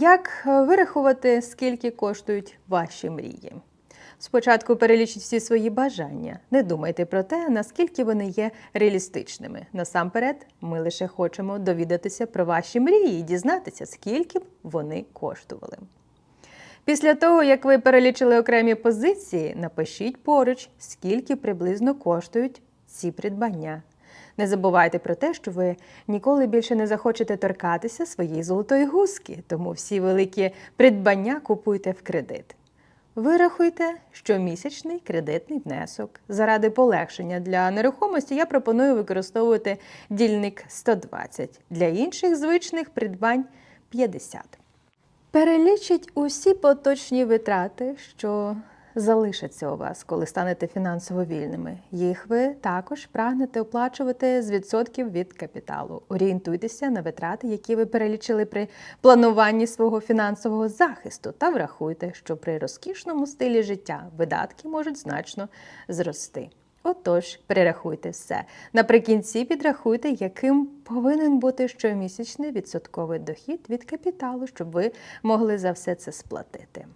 Як е, вирахувати, скільки коштують ваші мрії? Спочатку перелічіть всі свої бажання. Не думайте про те, наскільки вони є реалістичними. Насамперед, ми лише хочемо довідатися про ваші мрії і дізнатися, скільки б вони коштували. Після того, як ви перелічили окремі позиції, напишіть поруч, скільки приблизно коштують ці придбання. Не забувайте про те, що ви ніколи більше не захочете торкатися своєї золотої гуски, тому всі великі придбання купуйте в кредит. Вирахуйте щомісячний кредитний внесок. Заради полегшення для нерухомості я пропоную використовувати дільник 120, для інших звичних придбань 50. Перелічіть усі поточні витрати, що залишаться у вас, коли станете фінансово вільними. Їх ви також прагнете оплачувати з відсотків від капіталу. Орієнтуйтеся на витрати, які ви перелічили при плануванні свого фінансового захисту, та врахуйте, що при розкішному стилі життя видатки можуть значно зрости. Отож, перерахуйте все. Наприкінці підрахуйте, яким повинен бути щомісячний відсотковий дохід від капіталу, щоб ви могли за все це сплатити.